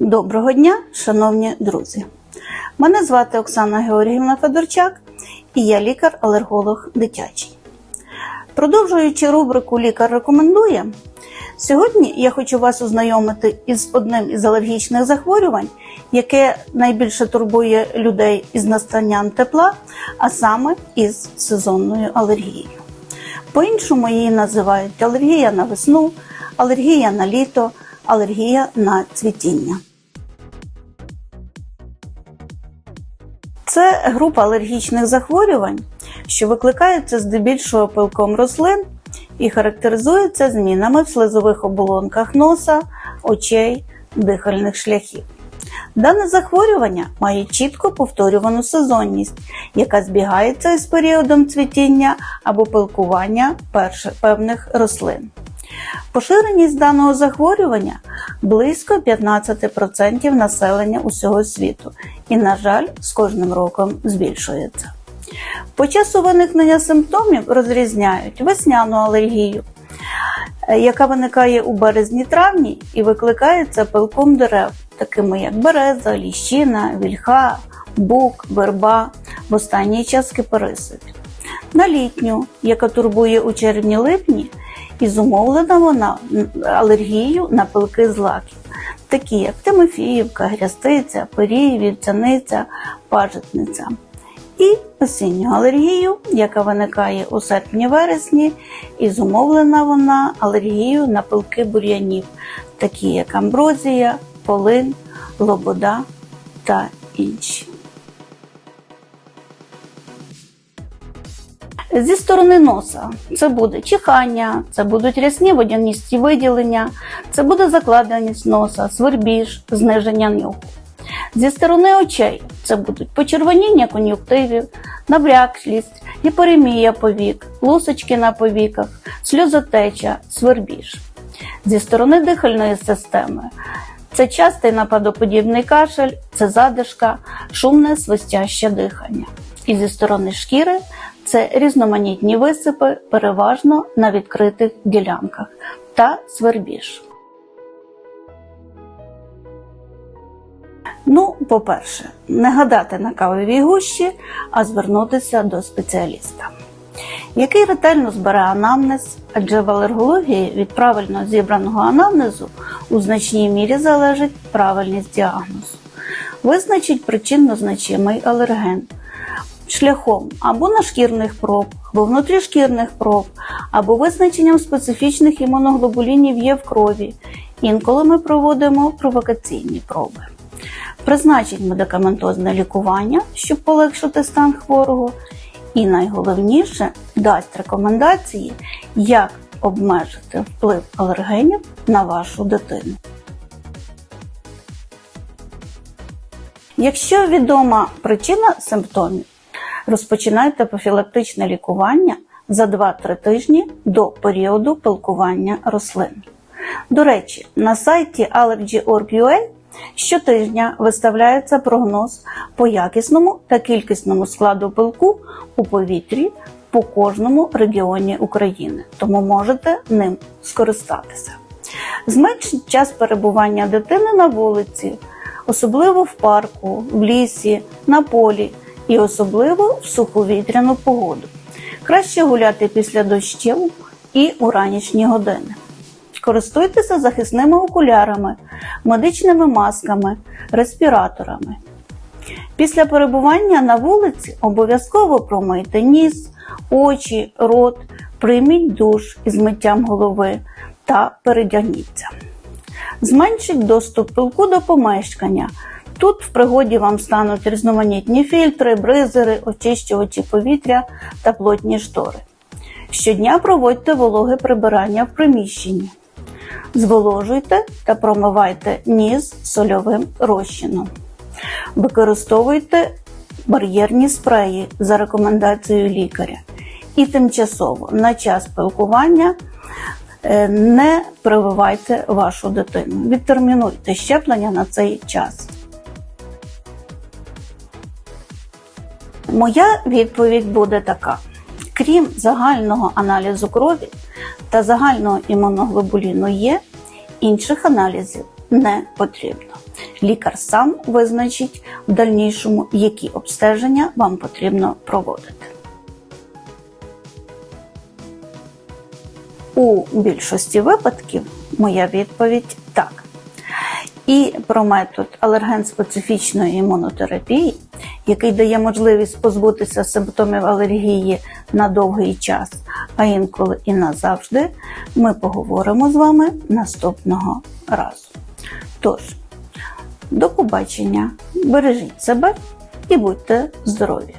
Доброго дня, шановні друзі! Мене звати Оксана Георгіївна Федорчак і я лікар-алерголог дитячий. Продовжуючи рубрику Лікар рекомендує, сьогодні я хочу вас ознайомити із одним із алергічних захворювань, яке найбільше турбує людей із настанням тепла, а саме із сезонною алергією. По-іншому її називають алергія на весну, алергія на літо, алергія на цвітіння. Це група алергічних захворювань, що викликаються здебільшого пилком рослин і характеризуються змінами в слизових оболонках носа, очей, дихальних шляхів. Дане захворювання має чітко повторювану сезонність, яка збігається із періодом цвітіння або пилкування певних рослин. Поширеність даного захворювання близько 15% населення усього світу і, на жаль, з кожним роком збільшується. По часу виникнення симптомів розрізняють весняну алергію, е, яка виникає у березні-травні і викликається пилком дерев, такими як береза, ліщина, вільха, бук, верба, в останній час кипарисові. На літню, яка турбує у червні-липні, і зумовлена вона алергією на пилки злаків, такі як Тимофіївка, грястиця, пирій, вівцяниця, пажитниця. І осінню алергію, яка виникає у серпні-вересні, і зумовлена вона алергією на пилки бур'янів, такі як амброзія, полин, лобода та інші. Зі сторони носа це буде чихання, це будуть рясні водяністі виділення, це буде закладеність носа, свербіж, зниження нюху. Зі сторони очей це будуть почервоніння кон'юктивів, набряклість, гіперемія повік, лусочки на повіках, сльозотеча, свербіж. Зі сторони дихальної системи це частий нападоподібний кашель, це задишка, шумне свистяще дихання. І зі сторони шкіри це різноманітні висипи, переважно на відкритих ділянках та свербіж. Ну, по-перше, не гадати на кавовій гущі, а звернутися до спеціаліста, який ретельно збере анамнез, адже в алергології від правильно зібраного анамнезу у значній мірі залежить правильність діагнозу. Визначить причинно значимий алерген шляхом або нашкірних проб, або внутрішкірних проб, або визначенням специфічних імуноглобулінів є в крові. Інколи ми проводимо провокаційні проби. Призначить медикаментозне лікування, щоб полегшити стан хворого, і найголовніше дасть рекомендації, як обмежити вплив алергенів на вашу дитину. Якщо відома причина симптомів, розпочинайте профілактичне лікування за 2-3 тижні до періоду пилкування рослин. До речі, на сайті allergy.org.ua щотижня виставляється прогноз по якісному та кількісному складу пилку у повітрі по кожному регіоні України, тому можете ним скористатися. Зменшить час перебування дитини на вулиці, особливо в парку, в лісі, на полі і особливо в суховітряну погоду. Краще гуляти після дощів і у ранішні години. Користуйтеся захисними окулярами, медичними масками, респіраторами. Після перебування на вулиці обов'язково промийте ніс, очі, рот, прийміть душ із миттям голови та передягніться. Зменшіть доступ пилку до помешкання. Тут в пригоді вам стануть різноманітні фільтри, бризери, очищувачі повітря та плотні штори. Щодня проводьте вологе прибирання в приміщенні. Зволожуйте та промивайте ніс сольовим розчином. Використовуйте бар'єрні спреї за рекомендацією лікаря. І тимчасово на час пилкування е, не прививайте вашу дитину. Відтермінуйте щеплення на цей час. Моя відповідь буде така: крім загального аналізу крові та загального імуноглобуліну Є, інших аналізів не потрібно. Лікар сам визначить в дальнішому, які обстеження вам потрібно проводити. У більшості випадків моя відповідь так. І про метод алерген-специфічної імунотерапії, який дає можливість позбутися симптомів алергії на довгий час, а інколи і назавжди, ми поговоримо з вами наступного разу. Тож, до побачення, бережіть себе і будьте здорові!